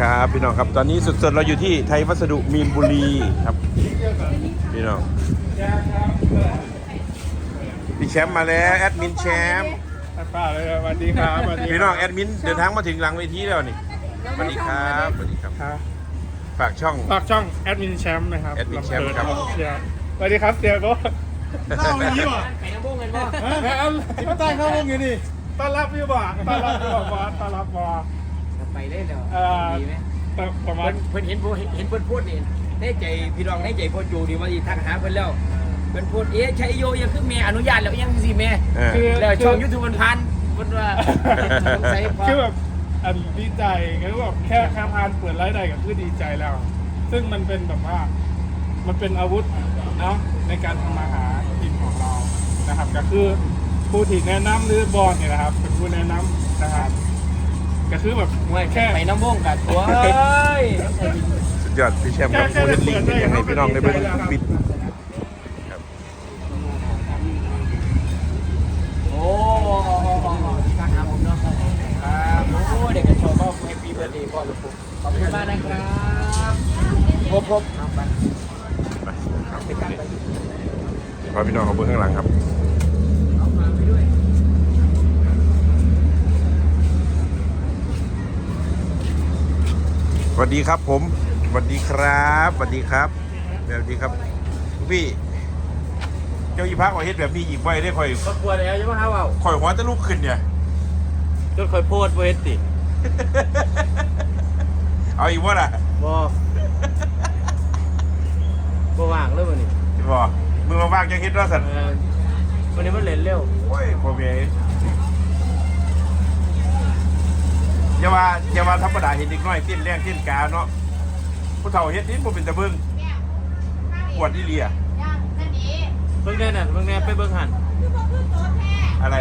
ครับพี่น้องครับตอนนี้สดๆเราอยู่ที่ไทยวัสดุมีนบุรีครับ พี่น้องพี่แชมป์มาแล้วแอดมินแชมป์ป้าเลยสวัสดีครับสวัสดีพี่น้องแอดมินเดินทางมาถึงหลังเวทีแล้วนี่สวัสดีครับสวัสดีครับ ครับฝากช่องฝากช่องแอดมินแชมป์นะครับแอดมินแชมป์ครับเชียร์สวัสดีครับเสียโก็เล่าอย่างนี้ว่ะไปน้ำบุ้งกันบ่ฮะเอาที่มาใต้เข้าวงอย่างนี้ต้อนรับพี่บ่ะต้อนรับพี่บ่ะบอสต้อนรับบอส ไปเล่นเดี๋ยวเอ่อ ดีไหมประมาเพิ่ณนเพิ่นเห็นผู้เห็นเพิ่นพูดนี่ได้ใจพี่น้องได้ใจพ่อจูดีว่าอีทักหาเพิ่นแล้วเพิ่นพูดเอ๊ะชัยโยยังคือแม่อนุญาตแล้วยังสิแม่เออ คือแล้วช่องยูทูบมันพันเพิ่นว่าสงสัยพอ คือแบบอันดีใจคือแบบแค่แค่พานเปิดไลฟ์ได้ก็คือดีใจแล้ว ซึ่งมันเป็นแบบว่า มันเป็นอาวุธเนาะในการทำมาหากินของเรานะครับ ก็คือผู้ที่แนะนำหรือบอลเนี่ยนะครับ เป็นผู้แนะนำนะครับ ก็คือแบบมวยแค่ ไปน้ำบุ้งกันตัวเอ้ยสุดยอดพี่แชมป์ครับโมเดลลิ่งเป็นยังไงพี่น้องได้เบิ่งปิดครับโอ้ทักหาผมเนาะครับโอ้เด็กกระโชว์ก็แฮปปี้เบิร์ดเดย์พ่อลูกขอบคุณมากนะครับพบพบเอาไปไปครับขอพี่น้องเขาเบิ่งข้างหลังครับ เอามาไปด้วย สวัสดีครับผมสวัสดีครับสวัสดีครับสวัสดีครับพี่ เจ้าอีพักว่าเฮ็ดแบบนี้อีกไว้ได้ค่อยก็กลัวแล้วใช่ไหมครับว่าค่อยหัวจะลุกขึ้นเนี่ยจนคอยโพดเวติเอาอีกว่าล่ะบอบ่ว่างเลยวันนี้บ่มึงมาว่างยังเฮ็ดว่าสันเออวันนี้มันเล่นเร็วโอ้ยพ่อแม่ อย่าว่าอย่าว่าธรรมดาเห็นเด็กน้อยเต้นแรงเต้นกาเนาะผู้เฒ่าเฮ็ดนี่บ่เป็นตะเบิ่งปวดอีเลียเบิ่งแน่น่ะเบิ่งแน่ไปเบิ่งหันอะไร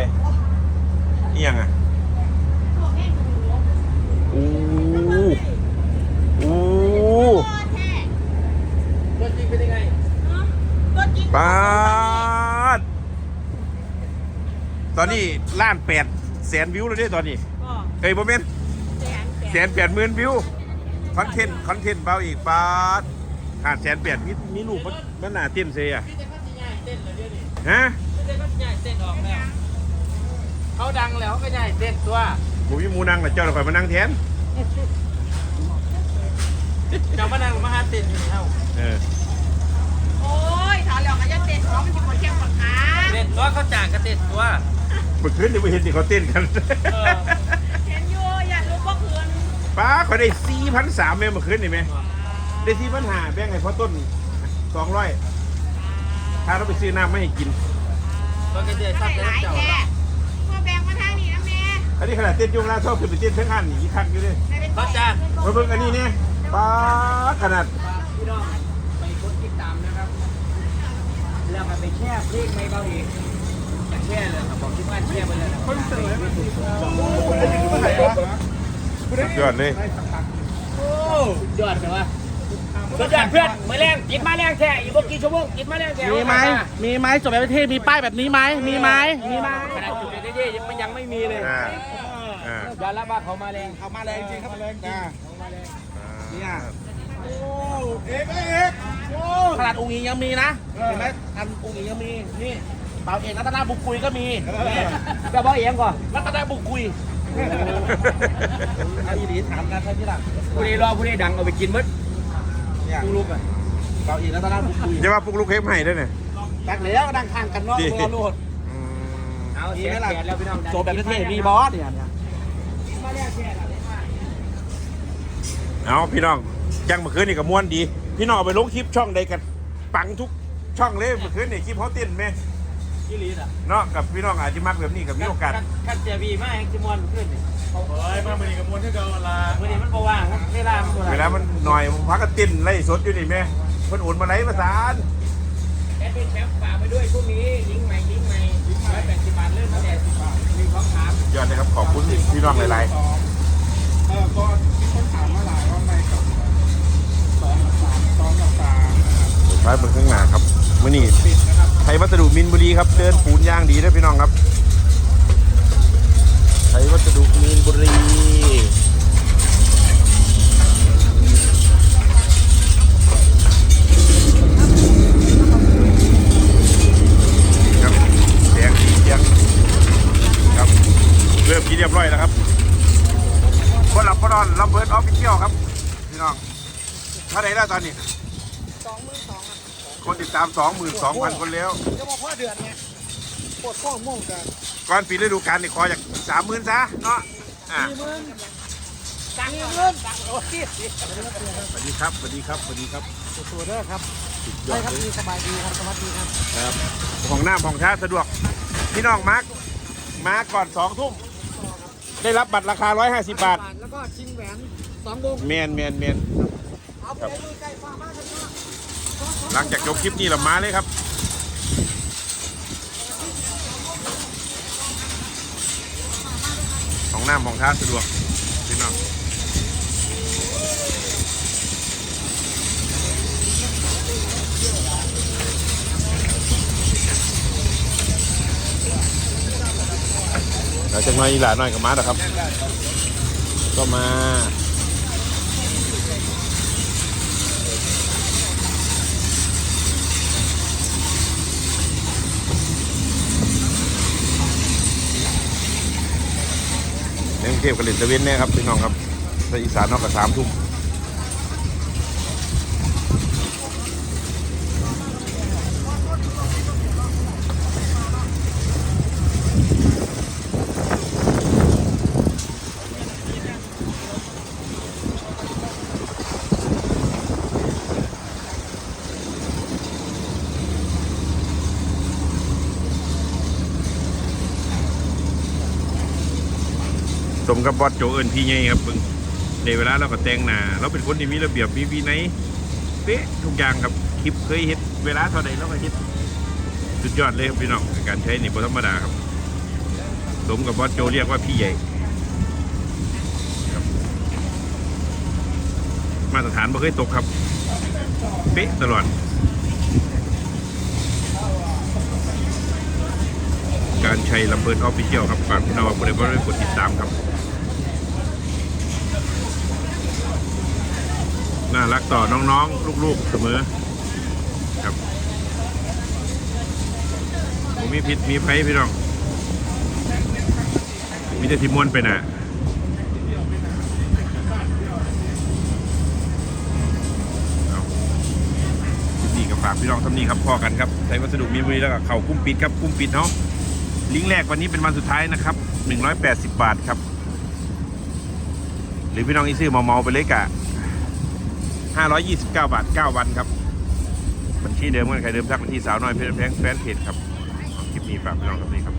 อีหยังอะอู้อู้ตัวจริงเป็นยังไงปาดตอนนี้ล้านแปดแสนวิวแล้วเด้ตอนนี้เฮ้ยโมเมน แสนแปดหมื่นวิวคอนเทนต์คอนเทนต์เบาอีกปาดหาแสนแปดมีมีลูกมันมันหนาเต้นเสียพี่เจ๊ก็สิใหญ่เต้นเลยเดี๋ยวนี้ฮะพี่เจ๊ก็สิใหญ่เต้นออกแล้วเขาดังแล้วเขาก็ใหญ่เต้นตัวหมูมีหมูนั่งแต่เจ้าเราคอยมานั่งแทนเจ้ามานั่งมาหาเต้นอยู่นี่เฮาเออโอ้ยถอนหลอกกันจะเต็นของมันจะหมดแก้มหมดขาเต้นตัวเขาจ้างก็เต้นตัวเมื่อคืนนี่ไปเห็นที่เขาเต้นกัน เออ เห็นอยู่อยากรู้ก็คืน ป้าเขาได้สี่พันสามเมื่อคืนนี่ไหมได้สี่พันหาแบ่งให้พ่อต้นสองร้อยถ้าเราไปซื้อน้ำไม่ให้กินมันก็จะซับหได้ลายเจ้าแค่เนาะพ่อแบงมาทางนี้นะแม่อันนี้ขนาดเต้นยุ่งล่าชอบขึ้นไปเต้นเทั้งหันหนีคักอยู่เลยเขาจ้างมาเบิ่งอันนี้เนี่ยป้าขนาดพี่น้องไปกดติดตามนะครับแล้วก็ไปแช่เพลงไม่เบาอีกจะแช่เลยครับบอกที่บ้านแช่ไปเลยนะคนเสยมัน สุดยอดเลยโอ้ยอดเลยวะสุดยอดเพื่อนมาแรงกินมาแรงแช่อีกบ่กี่ชั่วโมงกินมาแรงแช่มีไหม มีไหมจบแบบประเทศมีป้ายแบบนี้ไหม มีไหม มีไหมขนาดจุดเด้ๆมันยังไม่มีเลยอ่าอ่ายอมรับว่าเขามาแรงเขามาแรงจริงครับแรงจริงเนี่ยเอกเอกโอ้ขนาดองค์หญิงยังมีนะเห็นไหมอันองค์หญิงยังมีนี่เป่าเอกรัตนาบุกกุยก็มีก็บอกเองก่อนรัตนาบุกกุยเอาอีหลีถามกันใช่ไหมล่ะผู้ใดรอผู้ใดดังเอาไปกินหมดเนี่ยลูกๆอะเป่าเอกรัตนาบุกกุยจะว่าพวกลูกเฮ็บให้ด้วยเนี่ยตักแล้วดังข้างกันเนาะดีพวกเราโลดอืมเอาเสียแขนแล้วพี่น้องโจบแบบประเทศมีบอสเนี่ยเนี่ยมาแรงแช่แล้วเอาพี่น้องจังเมื่อคืนนี่ก็ม่วนดี พี่น้องเอาไปลงคลิปช่องใดกันปังทุกช่องเลยเมื่อคืนนี่คลิปเขาเต้นไหม ยี่ลีอะเนาะกับพี่น้องอาจจะมักแบบนี้กับมีโอกาสคันเสียบีมาแห่งจิมอนขึ้นนี่เฮ้ยมาเหมือนกับมวลที่เดินลาวันนี้มันบ่ว่างครับเวลามันบ่เวลามันหน่อยผมพักก็เต้นไล่สดอยู่นี่แม่เพิ่นโอนมาไล่ประสานแอดเป็นแชมป์ฝากไปด้วยพรุ่งนี้ลิงก์ใหม่ลิงก์ใหม่ร้อยแปดสิบบาทเริ่มตั้งแต่สิบบาทมีของถามยอดนะครับขอบคุณพี่น้องหลายเออก็มีคนถามมาหลายว่าไม่กับสองกับสามสองกับสามนะครับๆสุดท้ายเบิ่งข้างหน้าครับมื้อนี้ปิดนะครับ ไทยวัสดุมินบุรีครับเดินปูนย่างดีด้วยพี่น้องครับไทยวัสดุมินบุรีเริ่มที่เรียบร้อยแล้วครับพนหลับพอนอนลำเบิร์ดออฟฟิเชียลครับ พี่น้องถ้าไหนได้ตอนนี้ ครับคนติดตาม22,000คนแล้วก็มาพ่อเดือนไงปวดข้อม่วงกันก่อนปีฤดูกาลนี่ขอจาก30,000ซะเนาะอะสี่หมื่นสั่งเงินโอ้ยสวัสดีครับสวัสดีครับสวัสดีครับตัวเด้อครับสุดยใช่อดครับเลยดีสบายดีครับสวัสดีครับครับของหน้าของช้าสะดวกพี่น้องมาร์กมาก่อน2ทุ่มได้รับบัตรราคา 150 บาท แล้วก็ชิงแหวนสองวงเมนเมนเมนเอาไปเลยไก่ฟ้ามากครับ หลังจากจบคลิปนี้เรามาเลยครับของน้าของช้าสะดวกพี่น้องเราจะมาอีหลาหน่อยกับมาเด้อครับ ก็มา ในกรุงเท พกับเลนตะเวนเนี่ยครับพี่น้องครับในอีสานนอกกับสามทุ่ม สมกับบอสโจเอิญพี่ใหญ่ครับเบิ่งในเวลาเราก็แต่งหน้าเราเป็นคนที่มีระเบียบมีวินัยเป๊ะทุกอย่างครับคลิปเคยเฮ็ดเวลาเท่าใดเราก็เฮ็ดสุดยอดเลยครับพี่น้องการใช้นี่บธรรมดาครับ สมกับบอสโจเรียกว่าพี่ใหญ่มาตรฐานบ่เคยตกครับเป๊ะตลอดการใช้ลำเบิร์นออฟฟิเชียลครับฝากพี่น้องผู้ใดบ่ได้กดติดตามครับ น่ารักต่อน้องๆ ลูกๆเสมอครับผมมีพิษมีภัยพี่น้อง มีแต่ทิมวนไปนะนี้ก็ฝากพี่น้องทำนี้ครับพอกันครับใช้วัสดุมีบุรีแล้วก็เข่ากุ้มปิดครับกุ้มปิดเนาะลิงก์แรกวันนี้เป็นวันสุดท้ายนะครับ180 บาทครับ หรือพี่น้องอีซื้อเมาๆไปเลยกะ 529 บาท 9 วันครับ บัญชีเดิมกันใครเดิมทักบัญชีสาวน้อยเพจแพงแฟนเพจครับคลิปนี้ฝากพี่น้องครับนี่ครับ